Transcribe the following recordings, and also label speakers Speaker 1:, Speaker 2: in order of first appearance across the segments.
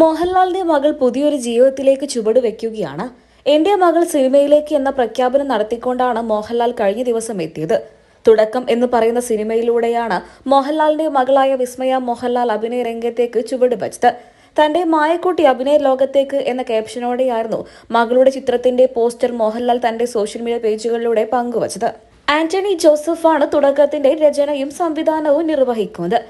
Speaker 1: മോഹൻലാലിന്റെ മകൾ പുതിയൊരു ജീവിതത്തിലേക്ക് ചുവട് വെക്കുകയാണ്. എന്റെ മകൾ സിനിമയിലേക്ക് എന്ന പ്രഖ്യാപനം നടത്തിക്കൊണ്ടാണ് മോഹൻലാൽ കഴിഞ്ഞ ദിവസം എത്തിയത്. തുടക്കം എന്ന് പറയുന്ന സിനിമയിലൂടെയാണ് മോഹൻലാലിന്റെ മകളായ വിസ്മയ മോഹൻലാൽ അഭിനയ രംഗത്തേക്ക് ചുവട് വച്ചത്. തന്റെ മായക്കുട്ടി അഭിനയ ലോകത്തേക്ക് എന്ന ക്യാപ്ഷനോടെയായിരുന്നു മകളുടെ ചിത്രത്തിന്റെ പോസ്റ്റർ മോഹൻലാൽ തന്റെ സോഷ്യൽ മീഡിയ പേജുകളിലൂടെ പങ്കുവച്ചത്. ആന്റണി ജോസഫാണ് തുടക്കത്തിന്റെ രചനയും സംവിധാനവും നിർവഹിക്കുന്നത്.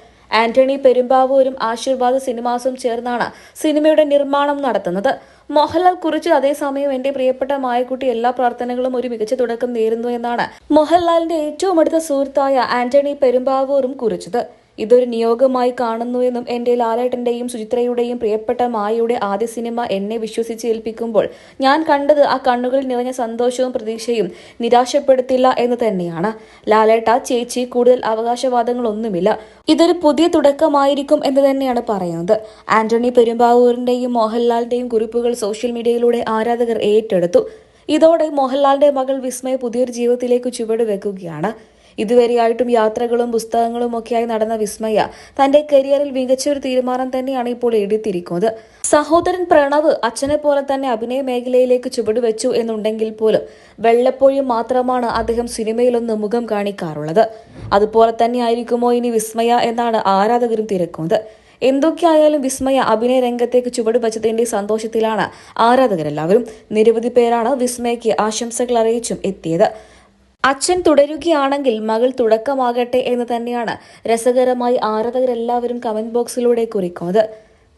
Speaker 1: ആന്റണി പെരുമ്പാവൂരും ആശീർവാദ് സിനിമാസും ചേർന്നാണ് സിനിമയുടെ നിർമ്മാണം നടത്തുന്നത്. മോഹൻലാൽ കുറിച്ച് അതേസമയം എന്റെ പ്രിയപ്പെട്ട മായക്കുട്ടി എല്ലാ പ്രാർത്ഥനകളും ഒരു മികച്ച തുടക്കം നേരുന്നു എന്നാണ് മോഹൻലാലിന്റെ ഏറ്റവും അടുത്ത സുഹൃത്തായ ആന്റണി പെരുമ്പാവൂരും കുറിച്ചത്. ഇതൊരു നിയോഗമായി കാണുന്നുവെന്നും എന്റെ ലാലേട്ടന്റെയും സുചിത്രയുടെയും പ്രിയപ്പെട്ട മായയുടെ ആദ്യ സിനിമ എന്നെ വിശ്വസിച്ച് ഏൽപ്പിക്കുമ്പോൾ ഞാൻ കണ്ടത് ആ കണ്ണുകളിൽ നിറഞ്ഞ സന്തോഷവും പ്രതീക്ഷയും നിരാശപ്പെടുത്തില്ല എന്ന് തന്നെയാണ്. ലാലേട്ട ചേച്ചി കൂടുതൽ അവകാശവാദങ്ങളൊന്നുമില്ല. ഇതൊരു പുതിയ തുടക്കമായിരിക്കും എന്ന് തന്നെയാണ് പറയുന്നത്. ആന്റണി പെരുമ്പാവൂരിന്റെയും മോഹൻലാലിന്റെയും കുറിപ്പുകൾ സോഷ്യൽ മീഡിയയിലൂടെ ആരാധകർ ഏറ്റെടുത്തു. ഇതോടെ മോഹൻലാലിന്റെ മകൾ വിസ്മയ പുതിയൊരു ജീവിതത്തിലേക്ക് ചുവട് വെക്കുകയാണ് ഇതുവരെയായിട്ടും യാത്രകളും പുസ്തകങ്ങളും ഒക്കെയായി നടന്ന വിസ്മയ തന്റെ കരിയറിൽ മികച്ച ഒരു തീരുമാനം തന്നെയാണ് ഇപ്പോൾ എടുത്തിരിക്കുന്നത്. സഹോദരൻ പ്രണവ് അച്ഛനെ പോലെ തന്നെ അഭിനയ മേഖലയിലേക്ക് ചുവടുവെച്ചു എന്നുണ്ടെങ്കിൽ പോലും വെള്ളപ്പോഴും മാത്രമാണ് അദ്ദേഹം സിനിമയിലൊന്ന് മുഖം കാണിക്കാറുള്ളത്. അതുപോലെ തന്നെ ആയിരിക്കുമോ ഇനി വിസ്മയ എന്നാണ് ആരാധകരും തിരക്കുന്നത്. എന്തൊക്കെയായാലും വിസ്മയ അഭിനയ രംഗത്തേക്ക് ചുവടുവച്ചതിന്റെ സന്തോഷത്തിലാണ് ആരാധകരെല്ലാവരും. നിരവധി പേരാണ് വിസ്മയയ്ക്ക് ആശംസകൾ അറിയിച്ചും എത്തിയത്. അച്ഛൻ തുടരുകയാണെങ്കിൽ മകൾ തുടക്കമാകട്ടെ എന്ന് തന്നെയാണ് രസകരമായി ആരാധകരെല്ലാവരും കമന്റ് ബോക്സിലൂടെ കുറിക്കുന്നത്.